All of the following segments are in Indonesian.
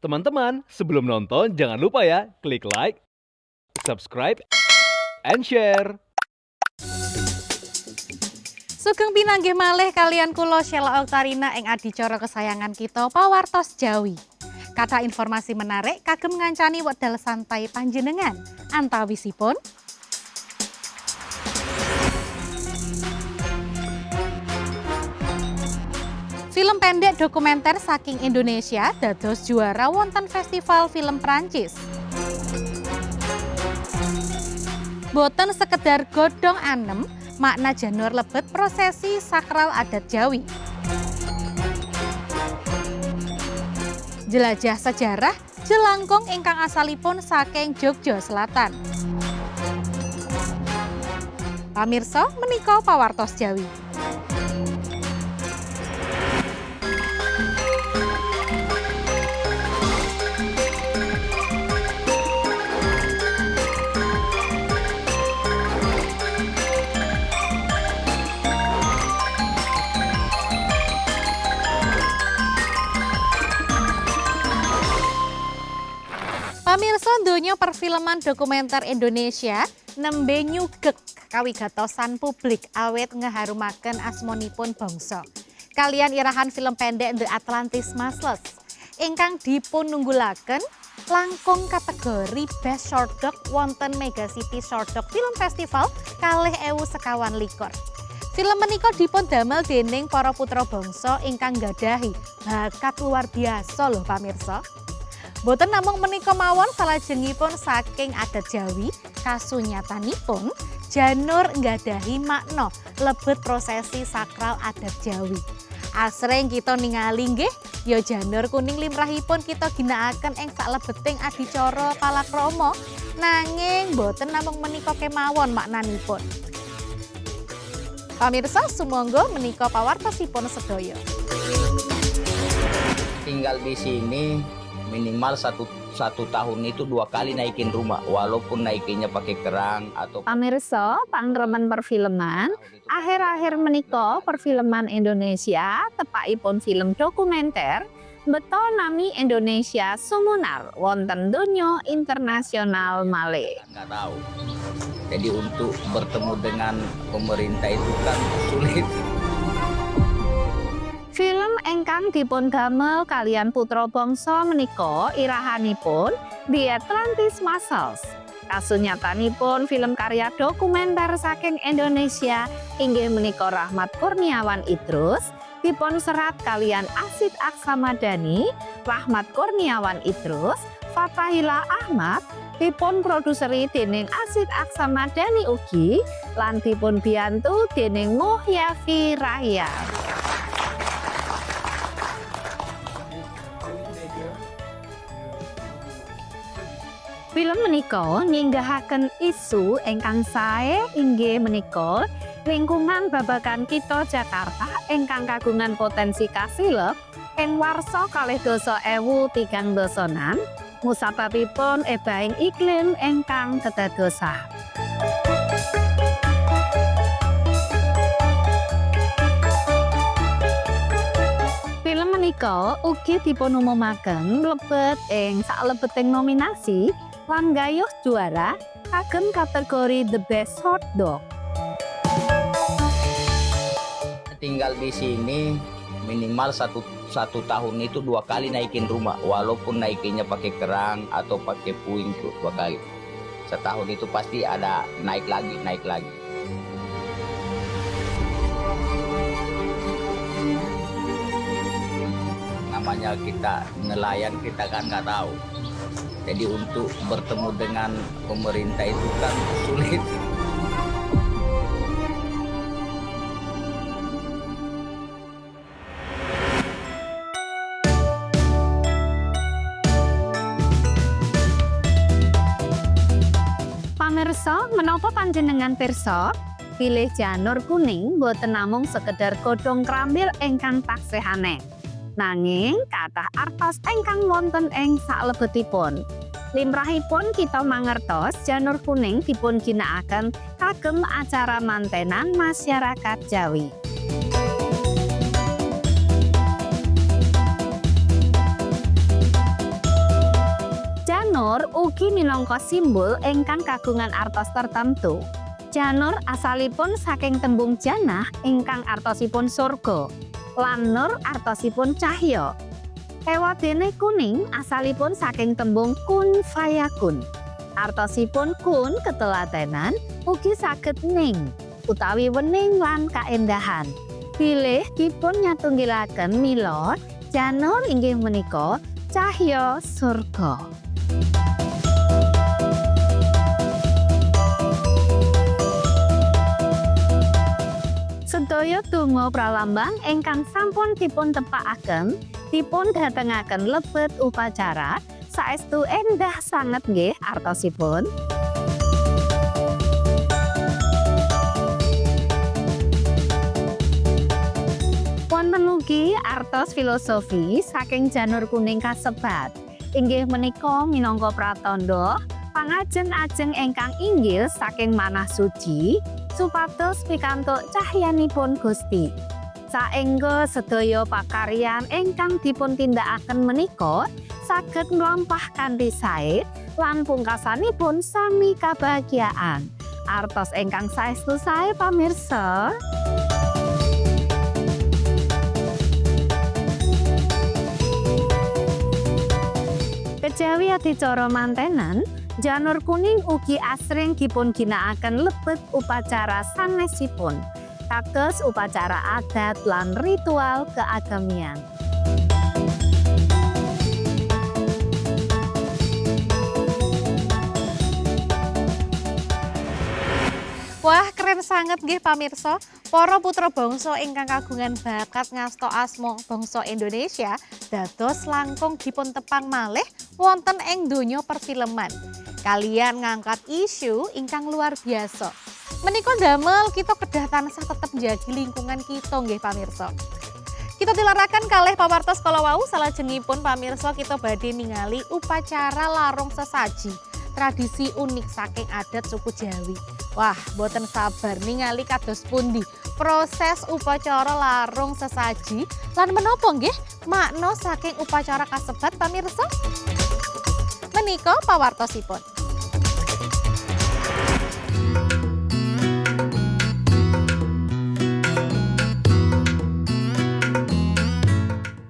Teman-teman, sebelum nonton jangan lupa ya klik like, subscribe, and share. Sugeng pinanggih malih kalian kula Sheila Oktarina ing adicara kesayangan kita Pawartos Jawi. Kata informasi menarik kagem ngancani wedal santai panjenengan. Antawisipun Film pendek dokumenter saking Indonesia dados juara wonten Festival Film Prancis. Boten sekedar godong anem, makna janur lebet prosesi sakral adat Jawi. Jelajah sejarah jelangkung ingkang asalipun saking Jogja Selatan. Pamirsa menika pawartos Jawi. Pamirsa donya perfilman dokumenter Indonesia nembe nyugek kawigatosan publik awet ngeharumaken asmonipun bangsa. Kalian irahan film pendek The Atlantis Masles ingkang dipun nunggulaken langkung kategori Best Short Doc wonten Mega City Short Doc Film Festival kalih ewu sekawan likur. Film menika dipun damel dening para putra bangsa ingkang gadahi bakat luar biasa loh pamirsa. Boten namung menika mawon salajengipun saking adat Jawi, kasunyatanipun janur nggadahi makna lebet prosesi sakral adat Jawi. Asring kita ningali nggih, ya janur kuning limrahipun kita ginakaken ing saklebeting adicara palakrama, nanging boten namung menika kemawon maknanipun. Pamirsa sumangga menika pawartosipun sedaya. tinggal di sini minimal satu satu tahun itu dua kali naikin rumah walaupun naikinnya pakai kerang atau Pamirsa, pangremen perfilman, akhir-akhir menika perfilman Indonesia tepakipun film dokumenter beto nami Indonesia sumunar wonten donya internasional malih. nggak tahu. Jadi untuk bertemu dengan pemerintah itu kan sulit Film engkang dipun damel kalian putra bangsa menika irahanipun The Atlantis Muscles. Kasunyatanipun film karya dokumenter saking Indonesia inggih menika Rahmat Kurniawan Idrus dipun serat kalian Asid Aksamadani, Rahmat Kurniawan Idrus, Fatahila Ahmad dipun produseri dening Asid Aksamadani ugi lan dipun biyantu dening Muhyafi Raya. Film menika nyinggahaken isu ingkang sae inggih menika lingkungan babagan kita Jakarta ingkang kagungan potensi kasilep ing warsa kalih dosa ewu tigang dosonan musababipun ebahing iklim ingkang kedadosan. Film menika ugi dipun umumaken mlebet ing saklebeting nominasi lan gayuh juara kagem kategori The Best Short Doc. tinggal di sini minimal satu satu tahun itu dua kali naikin rumah walaupun naikinnya pakai kerang atau pakai puing tuh dua kali. Setahun itu pasti ada naik lagi naik lagi. Namanya kita nelayan kita kan nggak tahu jadi untuk bertemu dengan pemerintah itu kan sulit Pamirsa, menapa panjenengan pirsa? Pilih janur kuning boten namung sekedar godhong krambil ingkang taksih aneh. Nanging kathah artos ingkang wonten ing salebetipun. Limrahipun kita mangertos janur kuning dipun ginakaken kagem acara mantenan masyarakat Jawi. Janur ugi minangka simbol ingkang kagungan artos tertentu. Janur asalipun saking tembung janah ingkang artosipun surga. Lan nur artosipun cahya. Ewadene kuning asalipun saking tembung kun fayakun. Artosipun kun ketelatenan ugi saged ning utawi wening lan kaendahan. Bilih dipun nyatunggilaken mila janur inggih menika cahya surga. Sedaya donga pralambang ingkang sampun dipun tepakaken dipun datengaken lebet upacara saestu endah sanget nggih artosipun. Wonten ugi artos filosofi saking janur kuning kasebat. Inggih menika minangka pratandha pangajeng-ajeng ingkang inggil saking manah suci supados pikantuk cahyanipun Gusti. Saengga sedaya pakaryan ingkang dipun tindakaken menika saged nglampah kanthi sae lan pungkasanipun sami kabahagiaan. Artos ingkang saestu sae pamirsa. Kejawi adicara mantenan, janur kuning ugi asring dipun ginakaken lebet upacara sanesipun. Kados upacara adat lan ritual keagamian. Keren sangat nggih pamirsa. Para putra bangsa ingkang kagungan bakat ngasta asma bangsa Indonesia dados langkung dipun tepang malih wonten ing donya perfilman. Kalian ngangkat isu ingkang luar biasa. Menika damel kita kedah tansah tetep njagi lingkungan kita nggih pamirsa. Kita dilarakan kalih pawartos kala wau salajengipun pamirsa kita badhe ningali upacara larung sesaji tradisi unik saking adat suku Jawi. Wah, boten sabar ningali kados pundi proses upacara larung sesaji lan menapa nggih makna saking upacara kasebat pamirsa? Menika pawartosipun.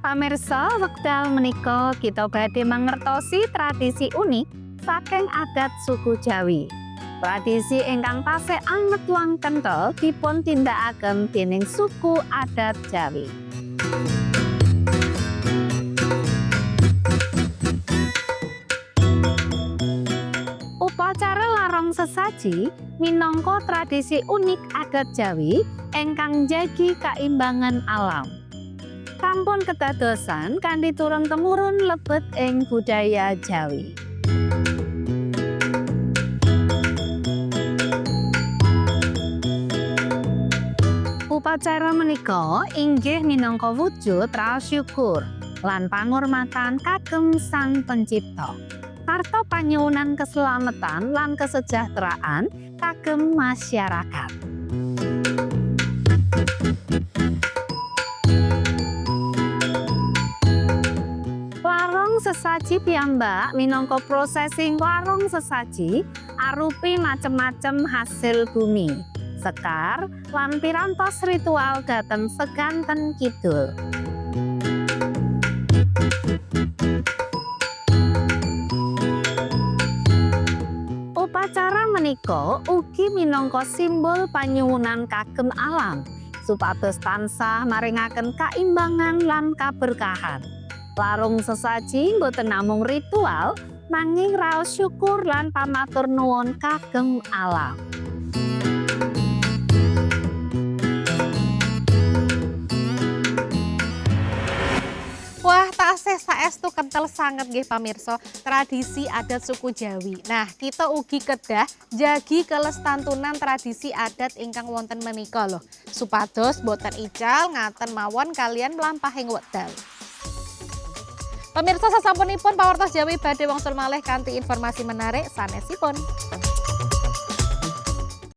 Pamirsa, wekdal menika kita badhe mangertosi tradisi unik saking adat suku Jawi. Tradisi ingkang tasih anget tuang kental dipun tindakaken dening suku adat Jawi. Upacara larong sesaji minangka tradisi unik adat Jawi ingkang njagi kaimbangan alam. Sampun kedadosan kanthi turun temurun lebet ing budaya Jawi. Upacara menika inggih minangka wujud raos syukur lan pangurmatan kagem Sang Pencipta. Sarta panyuwunan keselamatan lan kesejahteraan kagem masyarakat. Warung sesaji piyambak minangka prosesing warung sesaji arupi macem-macem hasil bumi. Sekar lan pirantos ritual dateng seganten kidul. Upacara menika ugi minangka simbol panyuwunan kagem alam supados tansah maringaken kaimbangan lan kaberkahan. Larung sesaji boten namung ritual nanging raos syukur lan pamatur nuwun kagem alam. Wah, tasih saestu kental sangat nggih pamirsa tradisi adat suku Jawi. Nah, kita ugi kedah jagi kelestantunan tradisi adat ingkang wonten menika loh. Supados boten ical ngaten mawon kalian melampahing wekdal. Pemirsa sasampunipun pawartos Jawi badhe wangsul malih kanthi informasi menarik sanesipun.